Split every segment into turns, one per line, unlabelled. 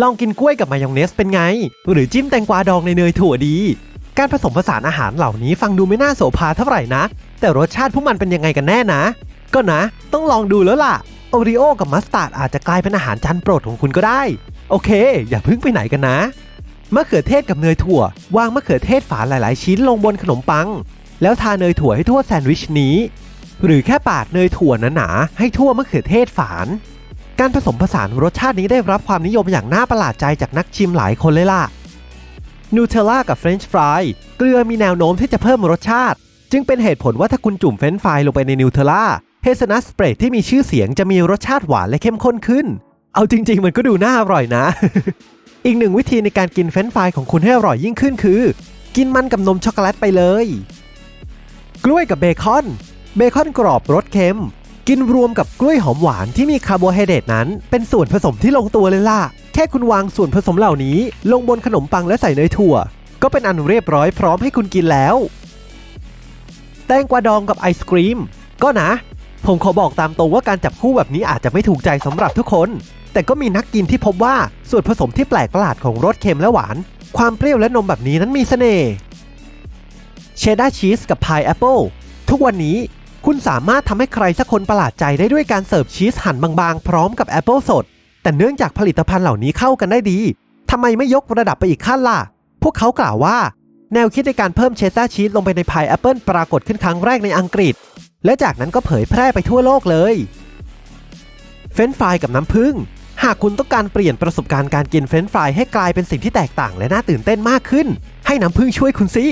ลองกินกล้วยกับมายองเนสเป็นไง หรือจิ้มแตงกวาดองในเนยถั่วดี การผสมผสานอาหารเหล่านี้ฟังดูไม่น่าโสภาเท่าไหร่นะ แต่รสชาติพวกมันเป็นยังไงกันแน่นะ ก็นะ ต้องลองดูแล้วล่ะ โอริโอกับมัสตาร์ดอาจจะกลายเป็นอาหารจานโปรดของคุณก็ได้ โอเค อย่าเพิ่งไปไหนกันนะ มะเขือเทศกับเนยถั่ว วางมะเขือเทศฝานหลาย ๆ ชิ้นลงบนขนมปัง แล้วทาเนยถั่วให้ทั่วแซนด์วิชนี้ หรือแค่ปาดเนยถั่วหนาๆให้ทั่วมะเขือเทศฝาน การผสมผสานรสชาตินี้ได้รับความนิยมอย่างน่าประหลาดใจจากนักชิมหลายคนเลยล่ะนูเทลล่ากับเฟรนช์ฟรายเกลือมีแนวโน้มที่จะเพิ่มรสชาติ จึงเป็นเหตุผลว่าถ้าคุณจุ่มเฟรนช์ฟรายลงไปในนูเทลล่าเฮซนัสเปรดที่มีชื่อเสียงจะมีรสชาติหวานและเข้มข้นขึ้น เอาจริง ๆ มันก็ดูน่าอร่อยนะ อีกหนึ่งวิธีในการกินเฟรนช์ฟรายของคุณให้อร่อยยิ่งขึ้นคือ กินมันกับนมช็อกโกแลตไปเลย กล้วยกับเบคอน เบคอนกรอบรสเค็ม กินรวมกับกล้วยหอมหวานที่มีคาร์โบไฮเดรตนั้น เป็นส่วนผสมที่ลงตัวเลยล่ะ แค่คุณวางส่วนผสมเหล่านี้ ลงบนขนมปังและใส่เนยถั่ว ก็เป็นอันเรียบร้อยพร้อมให้คุณกินแล้ว แตงกวาดองกับไอศกรีม ก็นะ ผมขอบอกตามตรงว่าการจับคู่แบบนี้อาจจะไม่ถูกใจสำหรับทุกคน แต่ก็มีนักกินที่พบว่าส่วนผสมที่แปลกประหลาดของรสเค็มและหวาน ความเปรี้ยวและนมแบบนี้นั้นมีเสน่ห์เชดดาร์ชีสกับพายแอปเปิลทุกวันนี้ คุณสามารถทำให้ใครสักคนประหลาดใจได้ด้วยการเสิร์ฟชีสหั่นบางๆ พร้อมกับแอปเปิลสด แต่เนื่องจากผลิตภัณฑ์เหล่านี้เข้ากันได้ดีทำไมไม่ยกระดับไปอีกขั้นล่ะ พวกเขากล่าวว่า แนวคิดในการเพิ่มเชสดาร์ชีสลงไปในพายแอปเปิลปรากฏขึ้นครั้งแรกในอังกฤษ และจากนั้นก็เผยแพร่ไปทั่วโลกเลยเฟรนฟรายกับน้ำผึ้งหากคุณต้องการเปลี่ยนประสบการณ์การกินเฟรนฟรายให้กลายเป็นสิ่งที่แตกต่างและน่าตื่นเต้นมากขึ้น ให้น้ำผึ้งช่วยคุณสิ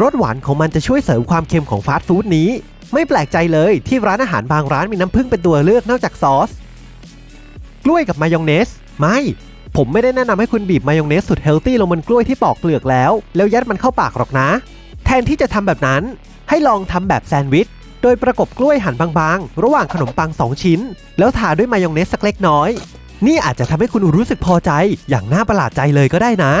รสหวานของมันจะช่วยเสริมความเค็มของฟาสต์ฟู้ดนี้ ไม่แปลกใจเลยที่ร้านอาหารบางร้านมีน้ำผึ้งเป็นตัวเลือกนอกจากซอส กล้วยกับมายองเนส ไม่ ผมไม่ได้แนะนำให้คุณบีบมายองเนสสุดเฮลตี้ลงบนกล้วยที่ปอกเปลือกแล้ว แล้วยัดมันเข้าปากหรอกนะ แทนที่จะทำแบบนั้น ให้ลองทำแบบแซนด์วิชโดยประกบกล้วยหั่นบางๆ ระหว่างขนมปัง 2 ชิ้น แล้วทาด้วยมายองเนสสักเล็กน้อย นี่อาจจะทำให้คุณรู้สึกพอใจอย่างน่าประหลาดใจเลยก็ได้นะ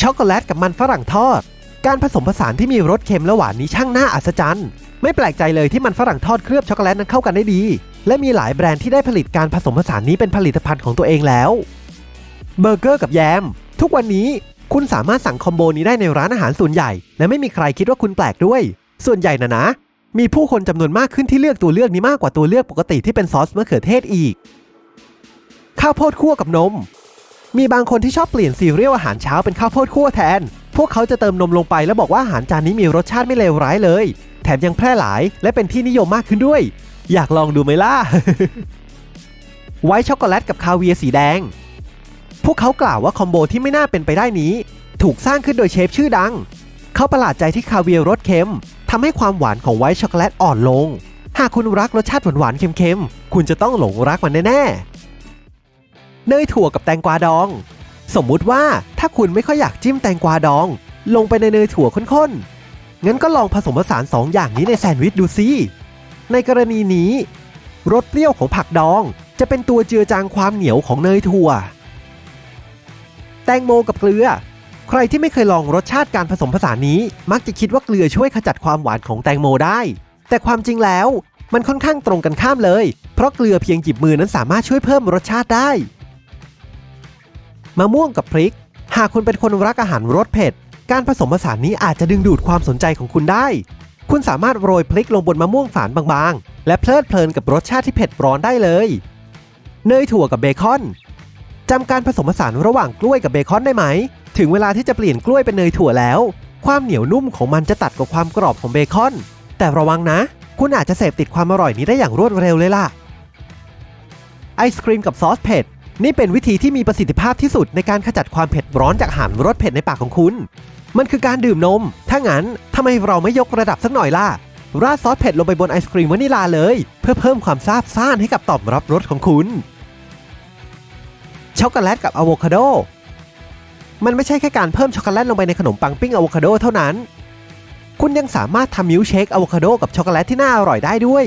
ช็อกโกแลตกับมันฝรั่งทอด การผสมผสานที่มีรสเค็มและหวานนี้ช่างน่าอัศจรรย์ ไม่แปลกใจเลยที่มันฝรั่งทอดเคลือบช็อกโกแลตนั้นเข้ากันได้ดี และมีหลายแบรนด์ที่ได้ผลิตการผสมผสานนี้เป็นผลิตภัณฑ์ของตัวเองแล้ว เบอร์เกอร์กับแยม ทุกวันนี้คุณสามารถสั่งคอมโบนี้ได้ในร้านอาหารส่วนใหญ่ และไม่มีใครคิดว่าคุณแปลกด้วย ส่วนใหญ่นะนะ มีผู้คนจำนวนมากขึ้นที่เลือกตัวเลือกนี้มากกว่าตัวเลือกปกติที่เป็นซอสมะเขือเทศอีก ข้าวโพดคั่วกับนม มีบางคนที่ชอบเปลี่ยนซีเรียลอาหารเช้าเป็นข้าวโพดคั่วแทน พวกเขาจะเติมนมลงไปแล้วบอกว่าอาหารจานนี้มีรสชาติไม่เลวร้ายเลย แถมยังแพร่หลายและเป็นที่นิยมมากขึ้นด้วย อยากลองดูไหมล่ะ ไวท์ช็อกโกแลตกับคาเวียร์สีแดง พวกเขากล่าวว่าคอมโบที่ไม่น่าเป็นไปได้นี้ ถูกสร้างขึ้นโดยเชฟชื่อดัง เขาประหลาดใจที่คาเวียร์รสเค็มทำให้ความหวานของไวท์ช็อกโกแลตอ่อนลง หากคุณรักรสชาติหวานๆเค็มๆ คุณจะต้องหลงรักมันแน่ๆ เนยถั่วกับแตงกวาดอง สมมุติว่าถ้าคุณไม่ค่อยอยากจิ้มแตงกวาดอง ลงไปในเนยถั่วข้นๆ งั้นก็ลองผสมผสานสองอย่างนี้ในแซนด์วิชดูสิในกรณีนี้รสเปรี้ยวของผักดอง จะเป็นตัวเจือจางความเหนียวของเนยถั่ว แตงโมกับเกลือ ใครที่ไม่เคยลองรสชาติการผสมผสานนี้ มักจะคิดว่าเกลือช่วยขจัดความหวานของแตงโมได้ แต่ความจริงแล้วมันค่อนข้างตรงกันข้ามเลย เพราะเกลือเพียงหยิบมือนั้นสามารถช่วยเพิ่มรสชาติได้ มะม่วงกับพริก หากคุณเป็นคนรักอาหารรสเผ็ด การผสมผสานนี้อาจจะดึงดูดความสนใจของคุณได้ คุณสามารถโรยพริกลงบนมะม่วงฝานบางๆ และเพลิดเพลินกับรสชาติที่เผ็ดร้อนได้เลย เนยถั่วกับเบคอนจำการผสมผสานระหว่างกล้วยกับเบคอนได้ไหม ถึงเวลาที่จะเปลี่ยนกล้วยเป็นเนยถั่วแล้ว ความเหนียวนุ่มของมันจะตัดกับความกรอบของเบคอน แต่ระวังนะ คุณอาจจะเสพติดความอร่อยนี้ได้อย่างรวดเร็วเลยล่ะ ไอศครีมกับซอสเผ็ด นี่เป็นวิธีที่มีประสิทธิภาพที่สุดในการขจัดความเผ็ดร้อนจากอาหารรสเผ็ดในปากของคุณ มันคือการดื่มนม ถ้างั้นทำไมเราไม่ยกระดับสักหน่อยล่ะ ราดซอสเผ็ดลงไปบนไอศครีมวานิลาเลย เพื่อเพิ่มความซาบซ่านให้กับต่อมรับรสของคุณ ช็อกโกแลตกับอะโวคาโด มันไม่ใช่แค่การเพิ่มช็อกโกแลตลงไปในขนมปังปิ้งอะโวคาโดเท่านั้น คุณยังสามารถทำมิลค์เชคอะโวคาโดกับช็อกโกแลตที่น่าอร่อยได้ด้วย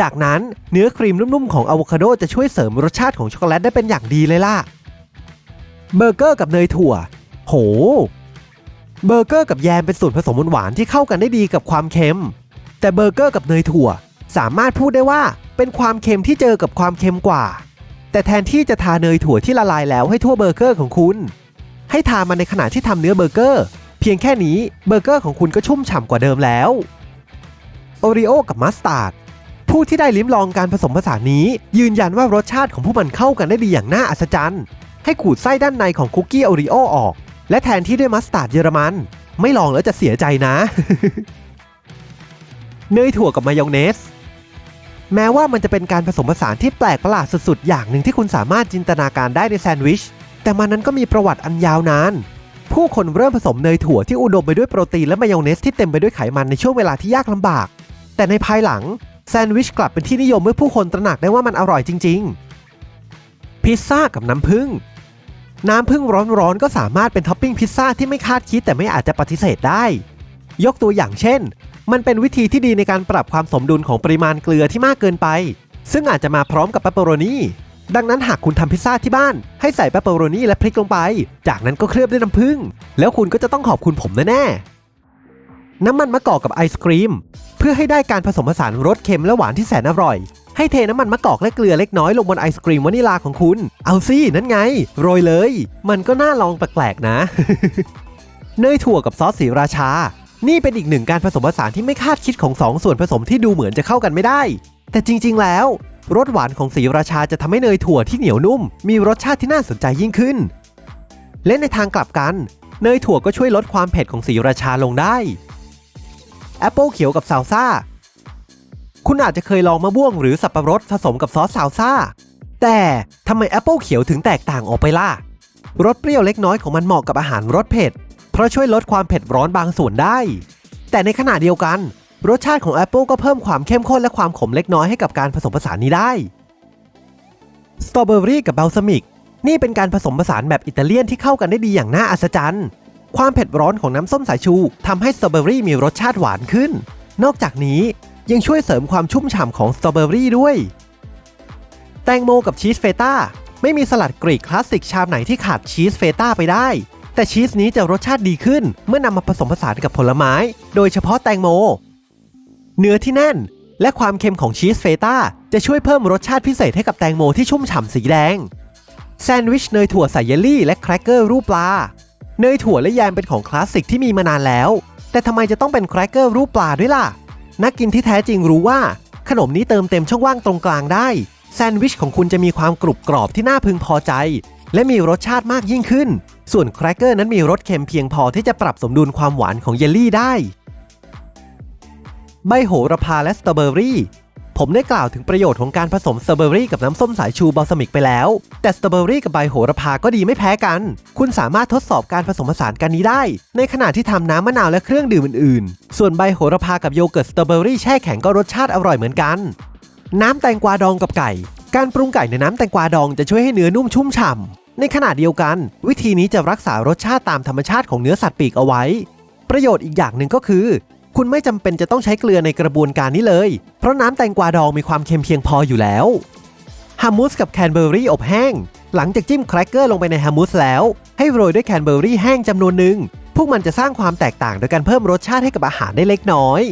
จากนั้นเนื้อครีมนุ่มๆของอะโวคาโดจะช่วยเสริมรสชาติของช็อกโกแลตได้เป็นอย่างดีเลยล่ะ เบอร์เกอร์กับเนยถั่ว โห เบอร์เกอร์กับแยมเป็นส่วนผสมหวานที่เข้ากันได้ดีกับความเค็ม แต่เบอร์เกอร์กับเนยถั่ว สามารถพูดได้ว่าเป็นความเค็มที่เจอกับความเค็มกว่า แต่แทนที่จะทาเนยถั่วที่ละลายแล้วให้ทั่วเบอร์เกอร์ของคุณ ให้ทามันในขณะที่ทำเนื้อเบอร์เกอร์ เพียงแค่นี้เบอร์เกอร์ของคุณก็ชุ่มฉ่ำกว่าเดิมแล้ว โอริโอกับมัสตาร์ด ผู้ที่ได้ลิ้มลองการผสมผสานนี้ ยืนยันว่ารสชาติของพวกมันเข้ากันได้ดีอย่างน่าอัศจรรย์ ให้ขูดไส้ด้านในของคุกกี้โอริโอออก และแทนที่ด้วยมัสตาร์ดเยอรมัน ไม่ลองแล้วจะเสียใจนะ เนยถั่วกับมายองเนส แม้ว่ามันจะเป็นการผสมผสานที่แปลกประหลาดสุดๆ อย่างหนึ่งที่คุณสามารถจินตนาการได้ในแซนด์วิช แต่มันนั้นก็มีประวัติอันยาวนานผู้คนเริ่มผสมเนยถั่วที่อุดมไปด้วยโปรตีนและมายองเนสที่เต็มไปด้วยไขมันในช่วงเวลาที่ยากลำบาก แต่ในภายหลัง แซนด์วิชกลับเป็นที่นิยมเมื่อผู้คนตระหนักได้ว่ามันอร่อยจริง ๆ พิซซ่ากับน้ำผึ้งน้ำผึ้งร้อนๆ ก็สามารถเป็นท็อปปิ้งพิซซ่าที่ไม่คาดคิดแต่ไม่อาจจะปฏิเสธได้ ยกตัวอย่างเช่น มันเป็นวิธีที่ดีในการปรับความสมดุลของปริมาณเกลือที่มากเกินไป ซึ่งอาจจะมาพร้อมกับเปปเปอโรนีดังนั้นหากคุณทำพิซซ่าที่บ้าน ให้ใส่เปปเปอโรนีและพริกลงไป จากนั้นก็เคลือบด้วยน้ำผึ้งแล้วคุณก็จะต้องขอบคุณผมแน่ๆ น้ำมันมะกอกกับไอศครีม เพื่อให้ได้การผสมผสานรสเค็มและหวานที่แสนอร่อย ให้เทน้ำมันมะกอกและเกลือเล็กน้อยลงบนไอศครีมวานิลาของคุณ เอาสินั่นไง โรยเลย มันก็น่าลองแปลกๆนะ เนยถั่วกับซอสสีราชา นี่เป็นอีกหนึ่งการผสมผสานที่ไม่คาดคิดของสองส่วนผสมที่ดูเหมือนจะเข้ากันไม่ได้ แต่จริง ๆ แล้วรสหวานของสีราชาจะทำให้เนยถั่วที่เหนียวนุ่ม มีรสชาติที่น่าสนใจยิ่งขึ้น และในทางกลับกัน เนยถั่วก็ช่วยลดความเผ็ดของสีราชาลงได้ แอปเปิลเขียวกับซาลซ่า คุณอาจจะเคยลองมะม่วงหรือสับปะรดผสมกับซอสซาลซ่า แต่ทำไมแอปเปิลเขียวถึงแตกต่างออกไปล่ะ รสเปรี้ยวเล็กน้อยของมันเหมาะกับอาหารรสเผ็ด เพราะช่วยลดความเผ็ดร้อนบางส่วนได้ แต่ในขณะเดียวกัน รสชาติของแอปเปิลก็เพิ่มความเข้มข้นและความขมเล็กน้อยให้กับการผสมผสานนี้ได้ สตรอเบอรี่กับเบลซามิกนี่เป็นการผสมผสานแบบอิตาเลียนที่เข้ากันได้ดีอย่างน่าอัศจรรย์ ความเผ็ดร้อนของน้ำส้มสายชูทำให้สตรอเบอรี่มีรสชาติหวานขึ้น นอกจากนี้ยังช่วยเสริมความชุ่มฉ่ำของสตรอเบอรี่ด้วย แตงโมกับชีสเฟต้าไม่มีสลัดกรีกคลาสสิกชามไหนที่ขาดชีสเฟต้าไปได้ แต่ชีสนี้จะรสชาติดีขึ้นเมื่อนำมาผสมผสานกับผลไม้ โดยเฉพาะแตงโม เนื้อที่แน่น และความเค็มของชีสเฟต้าจะช่วยเพิ่มรสชาติพิเศษให้กับแตงโมที่ชุ่มฉ่ำสีแดง แซนด์วิชเนยถั่วใส่เยลลี่และแครกเกอร์รูปปลา เนยถั่วและแยมเป็นของคลาสสิกที่มีมานานแล้ว แต่ทำไมจะต้องเป็นแครกเกอร์รูปปลาด้วยล่ะ นักกินที่แท้จริงรู้ว่า ขนมนี้เติมเต็มช่องว่างตรงกลางได้ แซนด์วิชของคุณจะมีความกรุบกรอบที่น่าพึงพอใจ และมีรสชาติมากยิ่งขึ้น ส่วนแครกเกอร์นั้นมีรสเค็มเพียงพอที่จะปรับสมดุลความหวานของเยลลี่ได้ ใบโหระพาและสตรอเบอรี่ ผมได้กล่าวถึงประโยชน์ของการผสมสตรอเบอรี่กับน้ำส้มสายชูบัลซามิกไปแล้ว แต่สตรอเบอรี่กับใบโหระพาก็ดีไม่แพ้กัน คุณสามารถทดสอบการผสมผสานกันนี้ได้ ในขณะที่ทำน้ำมะนาวและเครื่องดื่มอื่นๆ ส่วนใบโหระพากับโยเกิร์ตสตรอเบอรี่แช่แข็งก็รสชาติอร่อยเหมือนกัน น้ำแตงกวาดองกับไก่ การปรุงไก่ในน้ำแตงกวาดองจะช่วยให้เนื้อนุ่มชุ่มฉ่ำในขณะเดียวกัน วิธีนี้จะรักษารสชาติตามธรรมชาติของเนื้อสัตว์ปีกเอาไว้ประโยชน์อีกอย่างหนึ่งก็คือ คุณไม่จำเป็นจะต้องใช้เกลือในกระบวนการนี้เลย เพราะน้ำแตงกวาดองมีความเค็มเพียงพออยู่แล้วฮัมมูสกับแคนเบอร์รี่อบแห้ง หลังจากจิ้มแครกเกอร์ลงไปในฮัมมูสแล้ว ให้โรยด้วยแคนเบอร์รี่แห้งจำนวนหนึ่งพวกมันจะสร้างความแตกต่างโดยการเพิ่มรสชาติให้กับอาหารได้เล็กน้อย